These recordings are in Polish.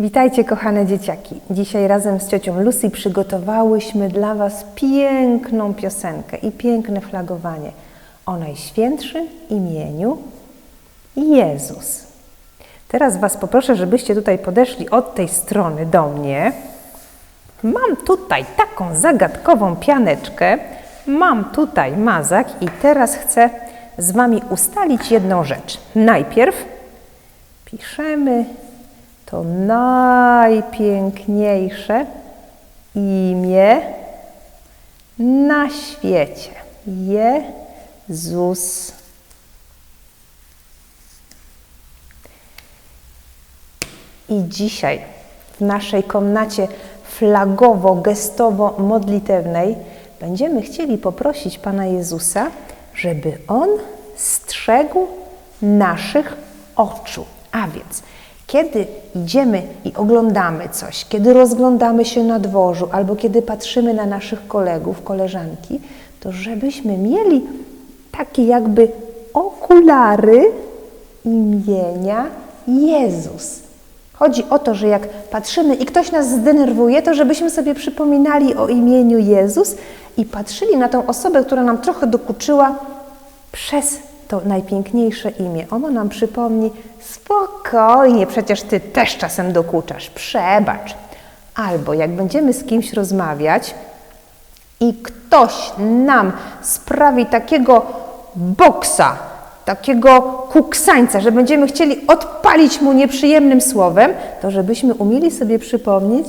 Witajcie kochane dzieciaki. Dzisiaj razem z ciocią Lucy przygotowałyśmy dla Was piękną piosenkę i piękne flagowanie o Najświętszym imieniu Jezus. Teraz Was poproszę, żebyście tutaj podeszli od tej strony do mnie. Mam tutaj taką zagadkową pianeczkę, mam tutaj mazak i teraz chcę z Wami ustalić jedną rzecz. Najpierw piszemy to najpiękniejsze imię na świecie. Jezus. I dzisiaj w naszej komnacie flagowo-gestowo-modlitewnej będziemy chcieli poprosić Pana Jezusa, żeby On strzegł naszych oczu. A więc, kiedy idziemy i oglądamy coś, kiedy rozglądamy się na dworzu, albo kiedy patrzymy na naszych kolegów, koleżanki, to żebyśmy mieli takie jakby okulary imienia Jezus. Chodzi o to, że jak patrzymy i ktoś nas zdenerwuje, to żebyśmy sobie przypominali o imieniu Jezus i patrzyli na tą osobę, która nam trochę dokuczyła przez to najpiękniejsze imię. Ono nam przypomni, spokojnie, przecież ty też czasem dokuczasz, przebacz. Albo jak będziemy z kimś rozmawiać i ktoś nam sprawi takiego boksa, takiego kuksańca, że będziemy chcieli odpalić mu nieprzyjemnym słowem, to żebyśmy umieli sobie przypomnieć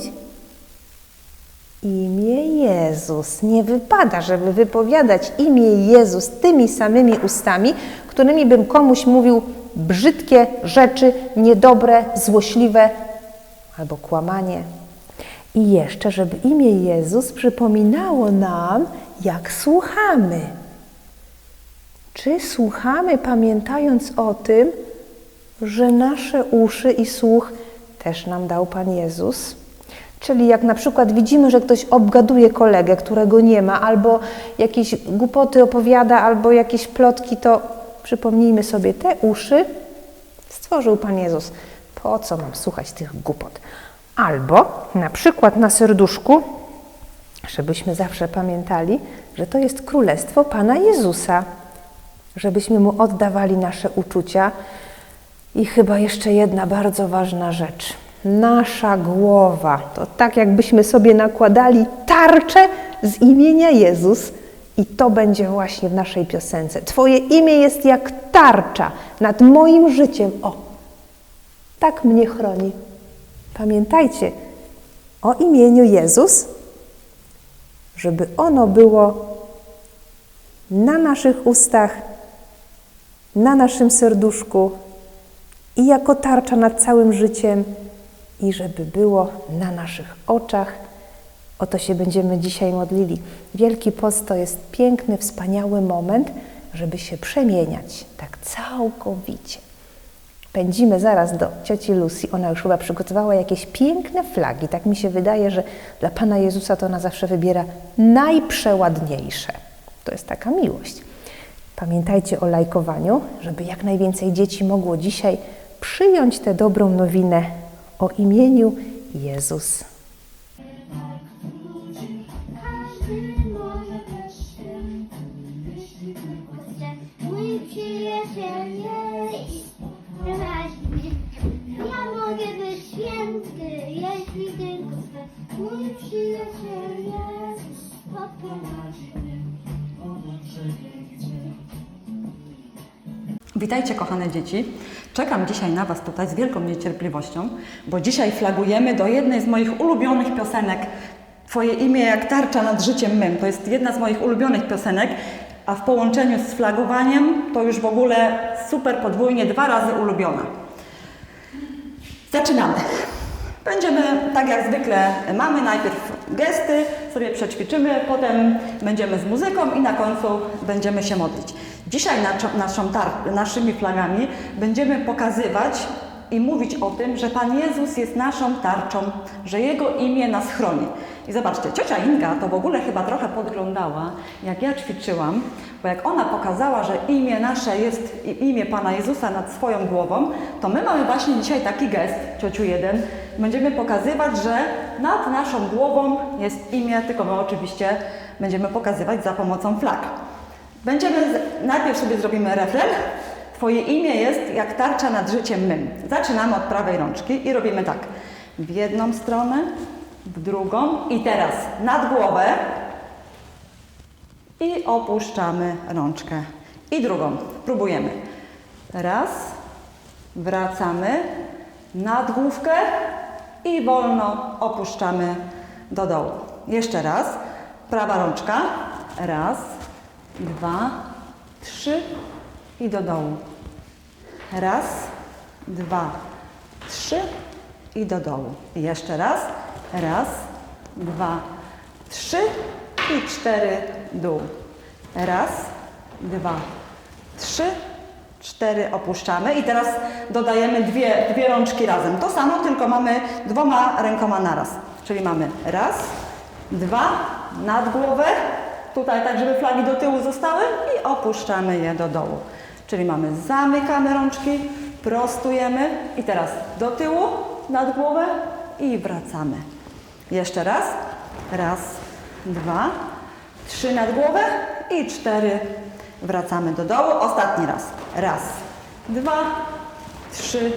imię Jezus. Nie wypada, żeby wypowiadać imię Jezus tymi samymi ustami, którymi bym komuś mówił brzydkie rzeczy, niedobre, złośliwe albo kłamanie. I jeszcze, żeby imię Jezus przypominało nam, jak słuchamy. Czy słuchamy, pamiętając o tym, że nasze uszy i słuch też nam dał Pan Jezus? Czyli jak na przykład widzimy, że ktoś obgaduje kolegę, którego nie ma, albo jakieś głupoty opowiada, albo jakieś plotki, to przypomnijmy sobie, te uszy stworzył Pan Jezus. Po co mam słuchać tych głupot? Albo na przykład na serduszku, żebyśmy zawsze pamiętali, że to jest królestwo Pana Jezusa, żebyśmy Mu oddawali nasze uczucia. I chyba jeszcze jedna bardzo ważna rzecz. Nasza głowa to tak, jakbyśmy sobie nakładali tarczę z imienia Jezus, i to będzie właśnie w naszej piosence. Twoje imię jest jak tarcza nad moim życiem. O, tak mnie chroni. Pamiętajcie o imieniu Jezus, żeby ono było na naszych ustach, na naszym serduszku i jako tarcza nad całym życiem, i żeby było na naszych oczach. O to się będziemy dzisiaj modlili. Wielki Post to jest piękny, wspaniały moment, żeby się przemieniać tak całkowicie. Pędzimy zaraz do cioci Lucy. Ona już chyba przygotowała jakieś piękne flagi. Tak mi się wydaje, że dla Pana Jezusa to ona zawsze wybiera najprzeładniejsze. To jest taka miłość. Pamiętajcie o lajkowaniu, żeby jak najwięcej dzieci mogło dzisiaj przyjąć tę dobrą nowinę o imieniu Jezus. Witajcie kochane dzieci. Czekam dzisiaj na Was tutaj z wielką niecierpliwością, bo dzisiaj flagujemy do jednej z moich ulubionych piosenek. Twoje imię jak tarcza nad życiem mym. To jest jedna z moich ulubionych piosenek, a w połączeniu z flagowaniem to już w ogóle super podwójnie dwa razy ulubiona. Zaczynamy. Będziemy, tak jak zwykle mamy, najpierw gesty, sobie przećwiczymy, potem będziemy z muzyką i na końcu będziemy się modlić. Dzisiaj naszą naszymi flagami będziemy pokazywać i mówić o tym, że Pan Jezus jest naszą tarczą, że Jego imię nas chroni. I zobaczcie, ciocia Inga to w ogóle chyba trochę podglądała, jak ja ćwiczyłam, bo jak ona pokazała, że imię nasze jest imię Pana Jezusa nad swoją głową, to my mamy właśnie dzisiaj taki gest, ciociu jeden, będziemy pokazywać, że nad naszą głową jest imię, tylko my oczywiście będziemy pokazywać za pomocą flag. Będziemy, najpierw sobie zrobimy refren. Twoje imię jest jak tarcza nad życiem mym. Zaczynamy od prawej rączki i robimy tak. W jedną stronę, w drugą i teraz nad głowę i opuszczamy rączkę. I drugą. Próbujemy. Raz, wracamy nad główkę i wolno opuszczamy do dołu. Jeszcze raz. Prawa rączka. Raz, dwa, trzy i do dołu. Raz, dwa, trzy i do dołu. I jeszcze raz. Raz, dwa, trzy i cztery dół. Raz, dwa, trzy, cztery opuszczamy i teraz dodajemy dwie, dwie rączki razem. To samo, tylko mamy dwoma rękoma naraz. Czyli mamy raz, dwa, nad głowę, tutaj tak, żeby flagi do tyłu zostały i opuszczamy je do dołu. Czyli mamy, zamykamy rączki, prostujemy i teraz do tyłu, nad głowę i wracamy. Jeszcze raz. Raz, dwa, trzy nad głowę i cztery. Wracamy do dołu. Ostatni raz. Raz, dwa, trzy,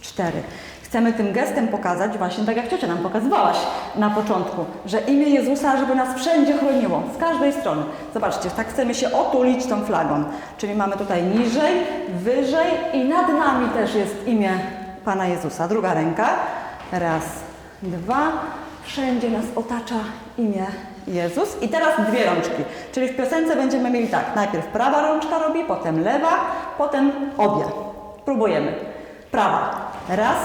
cztery. Chcemy tym gestem pokazać, właśnie tak jak ciocia nam pokazywałaś na początku, że imię Jezusa, żeby nas wszędzie chroniło, z każdej strony. Zobaczcie, tak chcemy się otulić tą flagą. Czyli mamy tutaj niżej, wyżej i nad nami też jest imię Pana Jezusa. Druga ręka. Raz, dwa. Wszędzie nas otacza imię Jezus. I teraz dwie rączki. Czyli w piosence będziemy mieli tak. Najpierw prawa rączka robi, potem lewa, potem obie. Próbujemy. Prawa. Raz,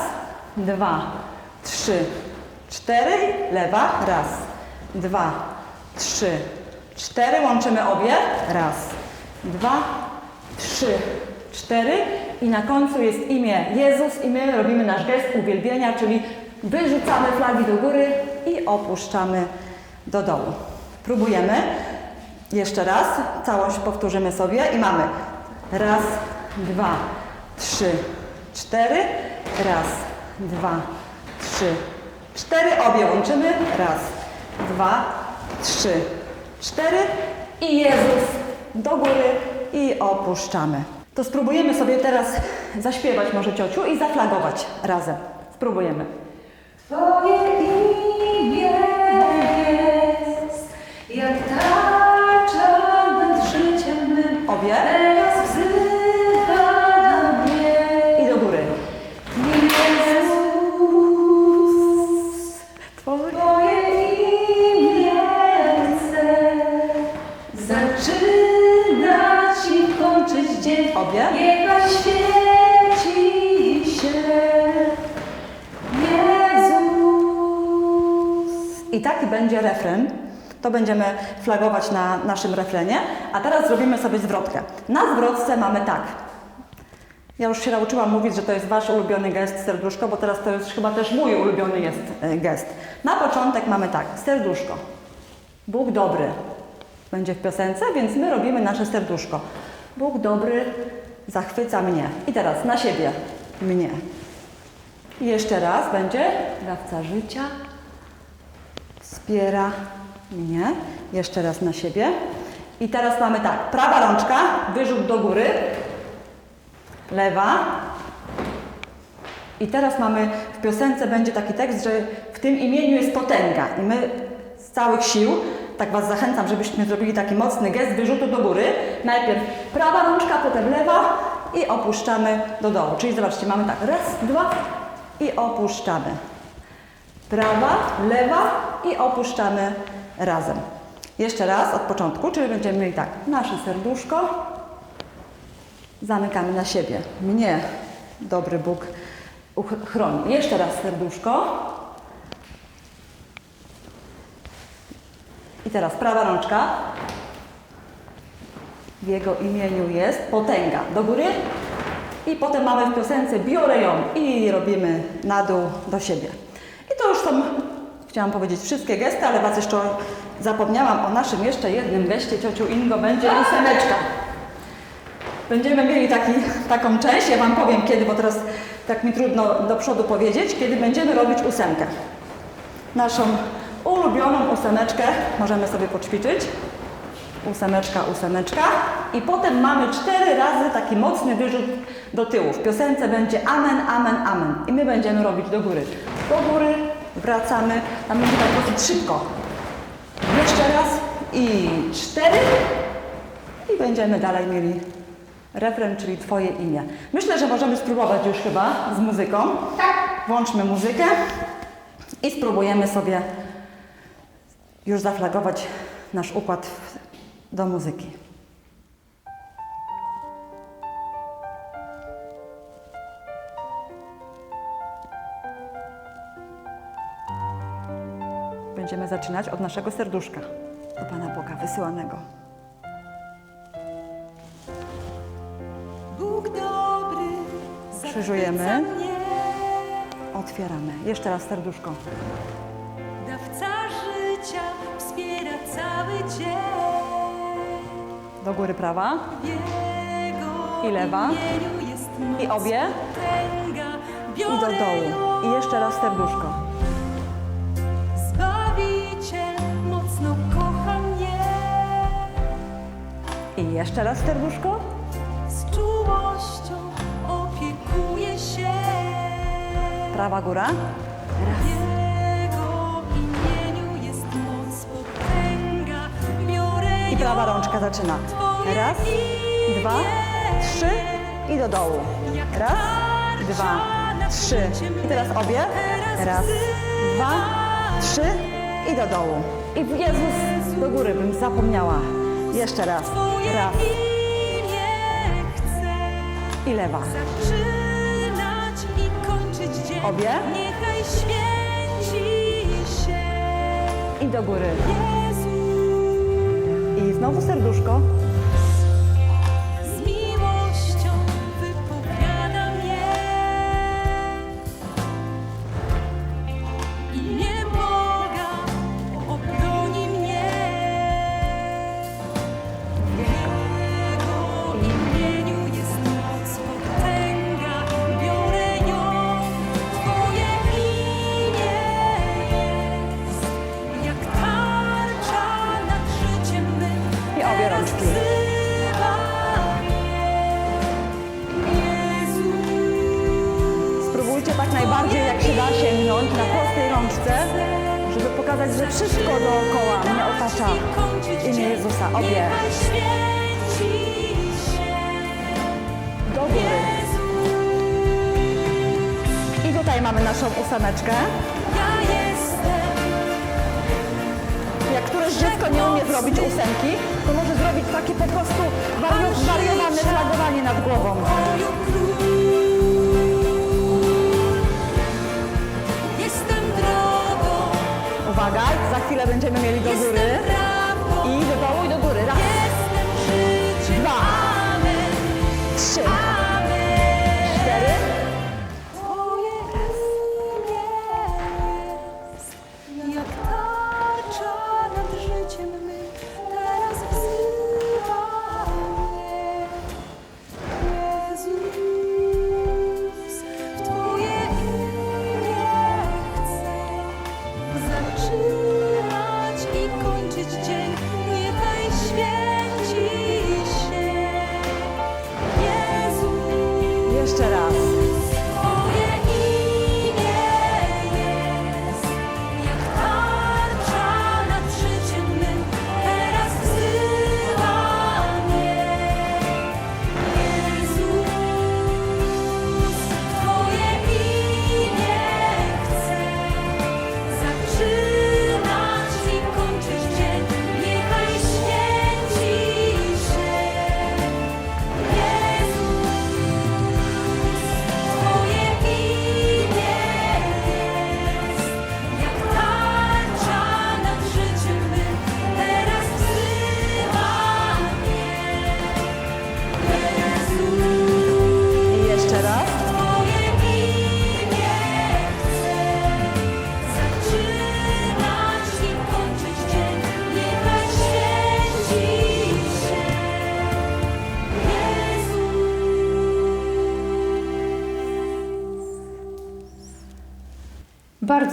dwa, trzy, cztery. Lewa. Raz, dwa, trzy, cztery. Łączymy obie. Raz, dwa, trzy, cztery. I na końcu jest imię Jezus i my robimy nasz gest uwielbienia, czyli wyrzucamy flagi do góry i opuszczamy do dołu. Próbujemy. Jeszcze raz. Całość powtórzymy sobie i mamy raz, dwa, trzy, cztery. Raz, dwa, trzy, cztery. Obie łączymy. Raz, dwa, trzy, cztery. I Jezus do góry i opuszczamy. To spróbujemy sobie teraz zaśpiewać może ciociu i zaflagować razem. Spróbujemy. Twoje imię flagować na naszym refrenie. A teraz zrobimy sobie zwrotkę. Na zwrotce mamy tak. Ja już się nauczyłam mówić, że to jest Wasz ulubiony gest serduszko, bo teraz to jest chyba też mój ulubiony jest e, gest. Na początek mamy tak, serduszko. Bóg dobry będzie w piosence, więc my robimy nasze serduszko. Bóg dobry zachwyca mnie. I teraz na siebie mnie. I jeszcze raz będzie dawca życia wspiera mnie. Jeszcze raz na siebie. I teraz mamy tak, prawa rączka, wyrzut do góry, lewa. I teraz mamy w piosence będzie taki tekst, że w tym imieniu jest potęga. I my z całych sił, tak Was zachęcam, żebyśmy zrobili taki mocny gest wyrzutu do góry. Najpierw prawa rączka, potem lewa i opuszczamy do dołu. Czyli zobaczcie, mamy tak, raz, dwa i opuszczamy. Prawa, lewa i opuszczamy razem. Jeszcze raz od początku, czyli będziemy mieli tak, nasze serduszko, zamykamy na siebie. Mnie dobry Bóg chroni. Jeszcze raz serduszko. I teraz prawa rączka. W Jego imieniu jest potęga. Do góry. I potem mamy w piosence biorę ją i robimy na dół do siebie. I to już są, chciałam powiedzieć, wszystkie gesty, ale Was jeszcze zapomniałam o naszym jeszcze jednym geście. Ciociu Ingo będzie ósemeczka. Będziemy mieli taki, taką część, ja Wam powiem kiedy, bo teraz tak mi trudno do przodu powiedzieć, kiedy będziemy robić ósemkę. Naszą ulubioną ósemeczkę możemy sobie poćwiczyć. Ósemeczka, ósemeczka. I potem mamy cztery razy taki mocny wyrzut do tyłu. W piosence będzie amen, amen, amen. I my będziemy robić do góry. Do góry, wracamy. Tam będzie tak dosyć szybko. Jeszcze raz i cztery. I będziemy dalej mieli refren, czyli Twoje imię. Myślę, że możemy spróbować już chyba z muzyką. Tak. Włączmy muzykę i spróbujemy sobie już zaflagować nasz układ do muzyki. Będziemy zaczynać od naszego serduszka do Pana Boga wysyłanego. Bóg dobry, Krzyżujemy. Otwieramy. Jeszcze raz serduszko. dawca życia wspiera cały dzień. Do góry prawa. I lewa. I obie. I do dołu. I jeszcze raz serduszko. Jeszcze raz serduszko. z czułością opiekuje się. Prawa góra. W Jego imieniu jest moc, potęga. Biorę I prawa rączka zaczyna. Raz, dwa, trzy i do dołu. Raz, dwa, trzy. I teraz obie. Raz, dwa, trzy i do dołu. I w Jezus do góry bym zapomniała. Jeszcze raz. Raz i lewa. zaczynać i kończyć dzień. Obie. Niechaj święci się I do góry. I znowu serduszko. Ósemeczkę. Ja jestem Jak któreś dziecko nie umie zrobić ósemki, to może zrobić takie po prostu wario- zwariowane flagowanie nad głową. Uwaga, za chwilę będziemy mieli do góry. I i do góry. Raz, zaczynać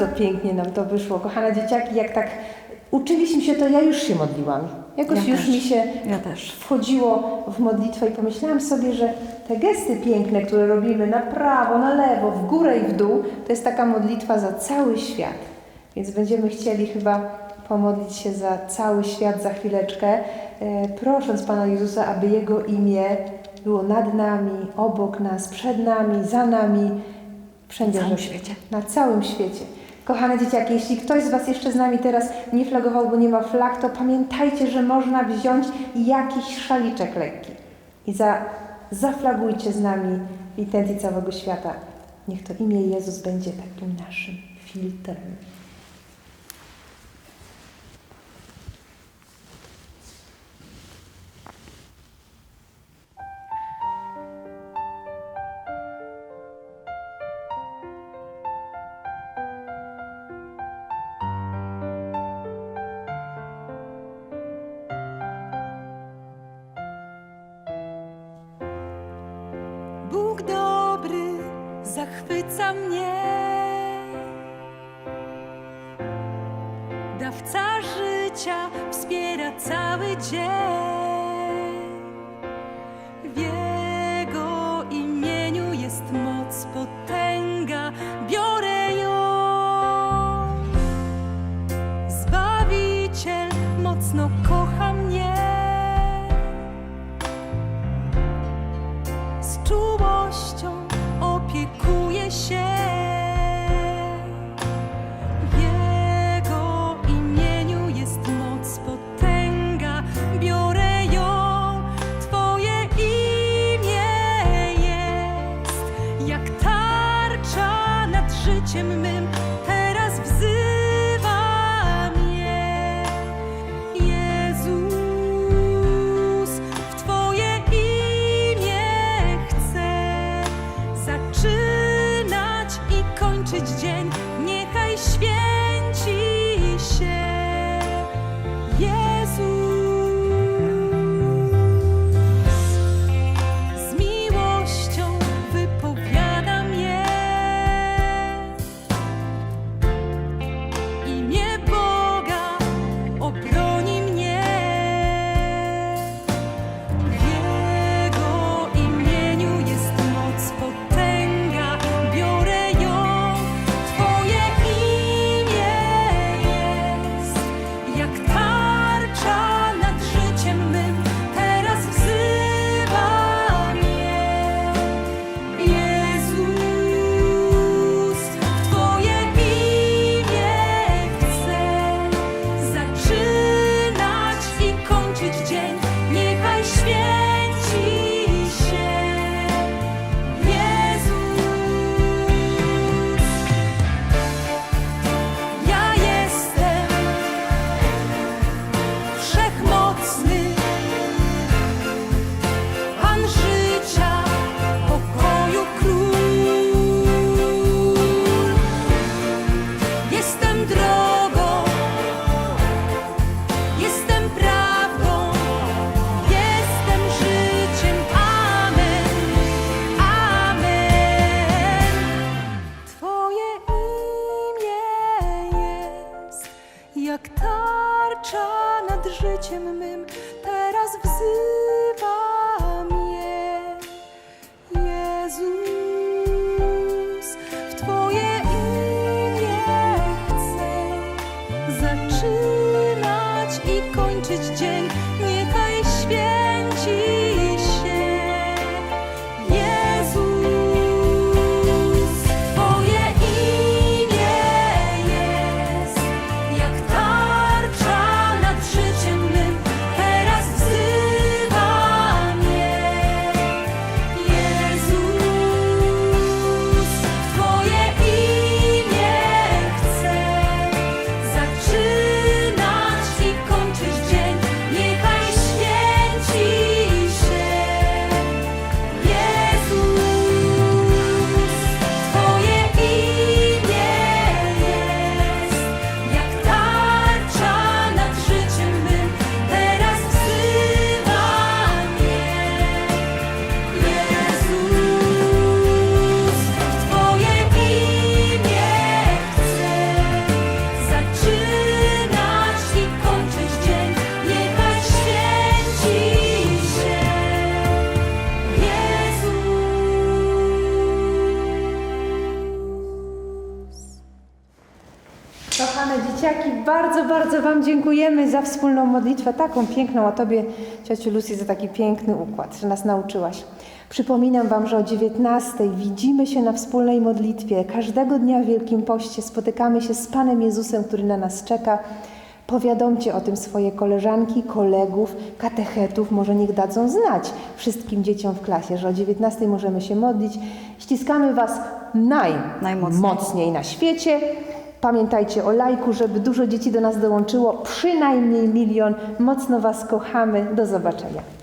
Bardzo pięknie nam to wyszło, kochane dzieciaki. Jak tak uczyliśmy się, to ja już się modliłam. Jakoś Ja już też. mi się Ja wchodziło w modlitwę i pomyślałam sobie, że te gesty piękne, które robimy na prawo, na lewo, w górę i w dół, to jest taka modlitwa za cały świat. Więc będziemy chcieli chyba pomodlić się za cały świat za chwileczkę, e, prosząc Pana Jezusa, aby Jego imię było nad nami, obok nas, przed nami, za nami, wszędzie Na całym świecie. Na całym świecie. Kochane dzieciaki, jeśli ktoś z Was jeszcze z nami teraz nie flagował, bo nie ma flag, to pamiętajcie, że można wziąć jakiś szaliczek lekki i za, zaflagujcie z nami intencji całego świata. Niech to imię Jezus będzie takim naszym filtrem. kończyć dzień. Dziękujemy za wspólną modlitwę, taką piękną, a Tobie, ciociu Lucy, za taki piękny układ, że nas nauczyłaś. Przypominam Wam, że o 19 widzimy się na wspólnej modlitwie. Każdego dnia w Wielkim Poście spotykamy się z Panem Jezusem, który na nas czeka. Powiadomcie o tym swoje koleżanki, kolegów, katechetów, może niech dadzą znać wszystkim dzieciom w klasie, że o 19 możemy się modlić. Ściskamy Was Najmocniej. najmocniej na świecie. Pamiętajcie o lajku, żeby dużo dzieci do nas dołączyło, przynajmniej milion. Mocno Was kochamy. Do zobaczenia.